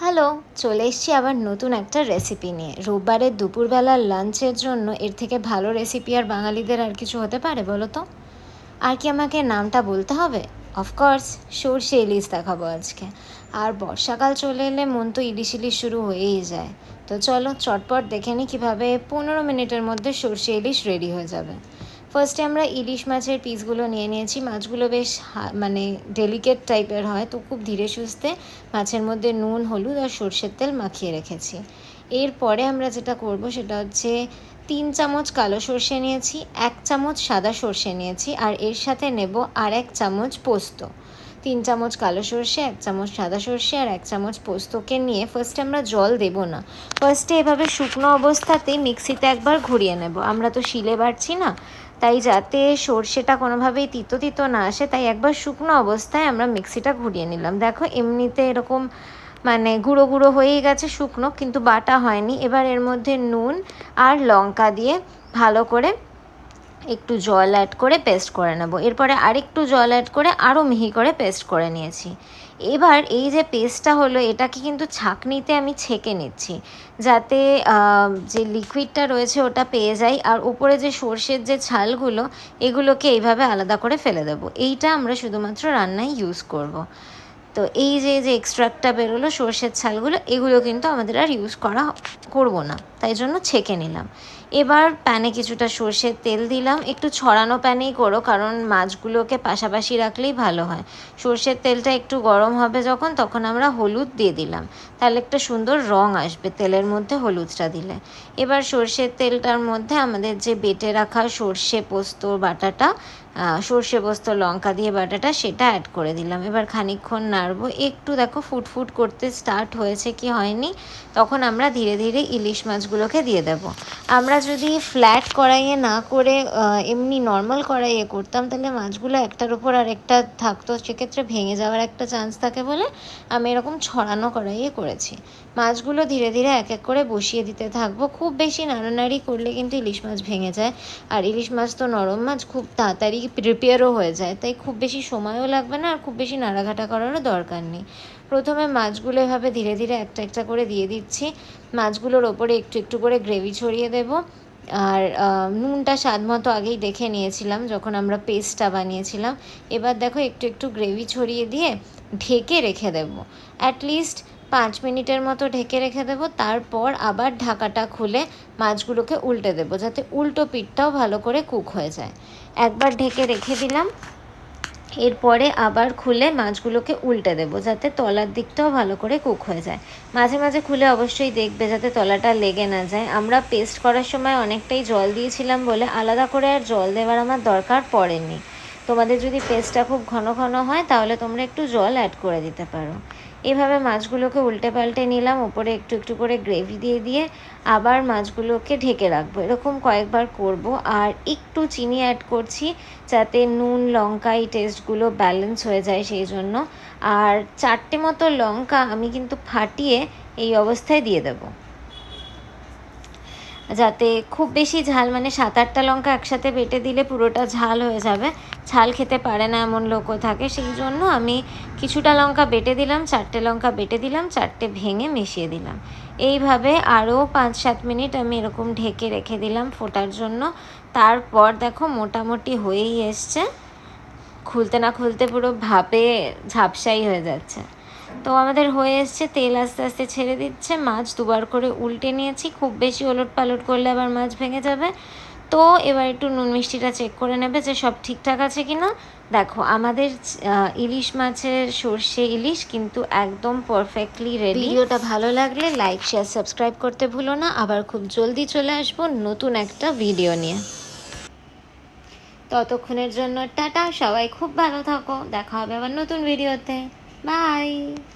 Hello, চলে এসেছি আবার নতুন একটা রেসিপি নিয়ে। রোববারের দুপুরবেলার লাঞ্চের জন্য এর থেকে ভালো রেসিপি আর বাঙালিদের আর কিছু হতে পারে বলো তো? আর কি আমাকে নামটা বলতে হবে? অফকোর্স সর্ষে ইলিশ দেখাবো আজকে। আর বর্ষাকাল চলে এলে মন তো ইলিশ ইলিশ শুরু হয়েই যায়। তো চলো চটপট দেখে নিই কীভাবে পনেরো মিনিটের মধ্যে সর্ষে ইলিশ রেডি হয়ে যাবে। ফার্স্টে আমরা ইলিশ মাছের পিসগুলো নিয়ে নিয়েছি। মাছগুলো বেশ মানে ডেলিকেট টাইপের হয়, তো খুব ধীরে সুস্থে মাছের মধ্যে নুন, হলুদ আর সর্ষের তেল মাখিয়ে রেখেছি। এরপরে আমরা যেটা করব সেটা হচ্ছে তিন চামচ কালো সর্ষে নিয়েছি, এক চামচ সাদা সর্ষে নিয়েছি আর এর সাথে নেব আর এক চামচ পোস্ত। তিন চামচ কালো সর্ষে, এক চামচ সাদা সর্ষে আর এক চামচ পোস্তকে নিয়ে ফার্স্টে আমরা জল দেব না। ফার্স্টে এভাবে শুকনো অবস্থাতেই মিক্সিতে একবার ঘুরিয়ে নেব। আমরা তো শিলে বাড়ছি না তাই যাতে সর্ষেটা কোনোভাবেই তিতো তিতো না আসে, তাই একবার শুকনো অবস্থায় আমরা মিক্সিটা ঘুরিয়ে নিলাম। দেখো, এমনিতে এরকম মানে গুঁড়ো গুঁড়ো হয়েই গেছে শুকনো, কিন্তু বাটা হয়নি। এবার এর মধ্যে নুন আর লঙ্কা দিয়ে ভালো করে একটু জল অ্যাড করে পেস্ট করে নেব। এরপরে আরেকটু জল অ্যাড করে আরও মিহি করে পেস্ট করে নিয়েছি। এবার এই যে পেস্টটা হলো, এটাকে কিন্তু ছাঁকনিতে আমি ছেঁকে নিচ্ছি। যাতে যে লিকুইডটা রয়েছে ওটা পেয়ে যাই, আর উপরে যে সর্ষের যে ছালগুলো, এগুলোকে এইভাবে আলাদা করে ফেলে দেবো। এইটা আমরা শুধুমাত্র রান্নায় ইউজ করব। তো এই যে যে এক্সট্রাক্টটা বেরোলো, সর্ষের ছালগুলো, এগুলো কিন্তু আমাদের আর ইউজ করা করব না। তাই জন্য ছেঁকে নিলাম। এবার প্যানে কিছুটা সর্ষের তেল দিলাম। একটু ছড়ানো প্যানেই করো, কারণ মাছগুলোকে পাশাপাশি রাখলেই ভালো হয়। সর্ষের তেলটা একটু গরম হবে যখন, তখন আমরা হলুদ দিয়ে দিলাম। তাহলে একটা সুন্দর রং আসবে তেলের মধ্যে হলুদটা দিলে। এবার সর্ষের তেলটার মধ্যে আমাদের যে বেটে রাখা সর্ষে পোস্ত, বাটাটা সর্ষে পোস্ত, লঙ্কা দিয়ে বাটাটা সেটা অ্যাড করে দিলাম। এবার খানিকক্ষণ নাড়বো। একটু দেখো ফুটফুট করতে স্টার্ট হয়েছে কি হয়নি? তখন আমরা ধীরে ধীরে ইলিশ মাছগুলোকে দিয়ে দেব। আমরা যদি ফ্ল্যাট কড়াইয়ে না করে এমনি নর্মাল কড়াইয়ে করতাম, তাহলে মাছগুলো একটার উপর আর একটা থাকতো। সেক্ষেত্রে ভেঙে যাওয়ার একটা চান্স থাকে বলে আমি এরকম ছড়ানো কড়াইয়ে করেছি। মাছগুলো ধীরে ধীরে এক এক করে বসিয়ে দিতে থাকব। খুব বেশি নাড়ানাড়ি করলে কিন্তু ইলিশ মাছ ভেঙে যায়। আর ইলিশ মাছ তো নরম মাছ, খুব তাড়াতাড়ি প্রিপেয়ারও হয়ে যায়, তাই খুব বেশি সময়ও লাগবে না আর খুব বেশি নাড়াঘাটা করারও দরকার নেই। প্রথমে মাছগুলো এভাবে ধীরে ধীরে একটা একটা করে দিয়ে দিচ্ছি। মাছগুলোর ওপরে একটু একটু করে গ্রেভি ছড়িয়ে দেব। আর নুনটা স্বাদ মতো আগেই দেখে নিয়েছিলাম যখন আমরা পেস্টটা বানিয়েছিলাম। এবার দেখো একটু একটু গ্রেভি ছড়িয়ে দিয়ে ঢেকে রেখে দেবো। অ্যাটলিস্ট পাঁচ মিনিটের মতো ঢেকে রেখে দেবো, তারপর আবার ঢাকাটা খুলে মাছগুলোকে উল্টে দেবো যাতে উল্টো পিঠটাও ভালো করে কুক হয়ে যায়। একবার ঢেকে রেখে দিলাম, এরপরে আবার খুলে মাছগুলোকে উল্টে দেবো যাতে তলার দিকটাও ভালো করে কুক হয়ে যায়। মাঝে মাঝে খুলে অবশ্যই দেখবে যাতে তলাটা লেগে না যায়। আমরা পেস্ট করার সময় অনেকটাই জল দিয়েছিলাম বলে আলাদা করে আর জল দেওয়ার আমার দরকার পড়েনি। তোমাদের যদি পেস্টটা খুব ঘন ঘন হয়, তাহলে তোমরা একটু জল অ্যাড করে দিতে পারো। এভাবে মাছগুলোকে উল্টে পাল্টে নিলাম, উপরে একটু একটু করে গ্রেভি দিয়ে দিয়ে আবার মাছগুলোকে ঢেকে রাখব। এরকম কয়েকবার করব, আর একটু চিনি অ্যাড করছি যাতে নুন, লঙ্কা এই টেস্টগুলো ব্যালেন্স হয়ে যায় সেই জন্য। আর চারটে মতো লঙ্কা আমি কিন্তু ফাটিয়ে এই অবস্থায় দিয়ে দেবো। যাতে খুব বেশি ঝাল মানে সাত আটটা লঙ্কা একসাথে বেটে দিলে পুরোটা ঝাল হয়ে যাবে। ঝাল খেতে পারে না এমন লোকও থাকে, সেই জন্য আমি কিছুটা লঙ্কা বেটে দিলাম, চারটে লঙ্কা বেটে দিলাম, চারটে ভেঙে মিশিয়ে দিলাম। এইভাবে আরও পাঁচ সাত মিনিট আমি এরকম ঢেকে রেখে দিলাম ফোটার জন্য। তারপর দেখো মোটামুটি হয়েই এসছে। খুলতে না খুলতে পুরো ভাপে ঝাপসাই হয়ে যাচ্ছে। তো আমাদের হয়ে এসছে, তেল আস্তে আস্তে ছেড়ে দিচ্ছে, মাছ দুবার করে উল্টে নিয়েছি, খুব বেশি ওলট পালট করলে আবার মাছ ভেঙে যাবে। তো এবার একটু নুন মিষ্টিটা চেক করে নেবে যে সব ঠিকঠাক আছে কি না দেখো, আমাদের ইলিশ মাছের সর্ষে ইলিশ কিন্তু একদম পারফেক্টলি রেডি ভিডিওটা ভালো লাগলে লাইক শেয়ার সাবস্ক্রাইব করতে ভুলো না। আবার খুব জলদি চলে আসব নতুন একটা ভিডিও নিয়ে। ততক্ষণের জন্য টাটা, সবাই খুব ভালো থাকো। দেখা হবে আবার নতুন ভিডিওতে Bye!